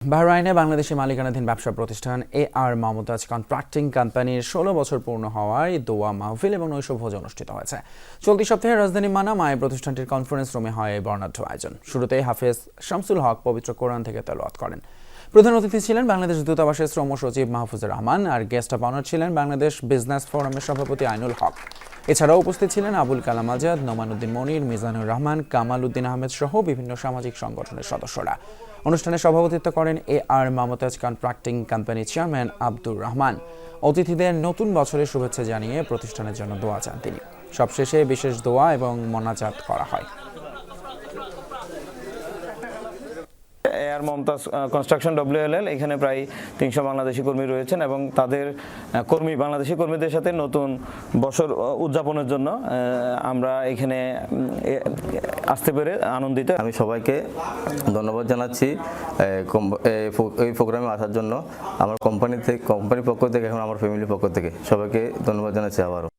বাহরাইনে বাংলাদেশি মালিকানাধীন ব্যবসা প্রতিষ্ঠান এ আর মমতাজ কন্ট্রাক্টিং কোম্পানির ষোলো বছর পূর্ণ হওয়ায় দোয়া মাহফিল এবং নৈশভোজ অনুষ্ঠিত হয়েছে। চলতি সপ্তাহে রাজধানী মানামায় প্রতিষ্ঠানটির কনফারেন্স রুমে হয় এই বর্ণাঢ্য আয়োজন। শুরুতেই হাফেজ শামসুল হক পবিত্র কোরআন থেকে তেলাওয়াত করেন। প্রধান অতিথি ছিলেন বাংলাদেশ দূতাবাসের শ্রম সচিব মাহফুজুর রহমান আর গেস্ট অফ অনার ছিলেন বাংলাদেশ বিজনেস ফোরামের সভাপতি আইনুল হক। এছাড়াও উপস্থিত ছিলেন আবুল কালাম আজাদ, নোমানুদ্দিন মনির, মিজানুর রহমান কামাল উদ্দিন আহমেদ সহ বিভিন্ন সামাজিক সংগঠনের সদস্যরা। অনুষ্ঠানে সভাপতিত্ব করেন A R Momtaz contracting company chairman Abdur Rahman. অতিথিদের নতুন বছরের শুভেচ্ছা জানিয়ে প্রতিষ্ঠানের জন্য দোয়া চান তিনি। সবশেষে বিশেষ দোয়া এবং মোনাজাত করা হয়। এয়ার মমতাজ কনস্ট্রাকশন ডব্লিউএলএল এখানে প্রায় তিনশো বাংলাদেশি কর্মী রয়েছেন এবং তাদের কর্মী, বাংলাদেশি কর্মীদের সাথে নতুন বছর উদযাপনের জন্য আমরা এখানে আসতে পেরে আনন্দিত। আমি সবাইকে ধন্যবাদ জানাচ্ছি এই প্রোগ্রামে আসার জন্য। আমার কোম্পানি থেকে, কোম্পানির পক্ষ থেকে, এখন আমার ফ্যামিলির পক্ষ থেকে সবাইকে ধন্যবাদ জানাচ্ছি আবারও।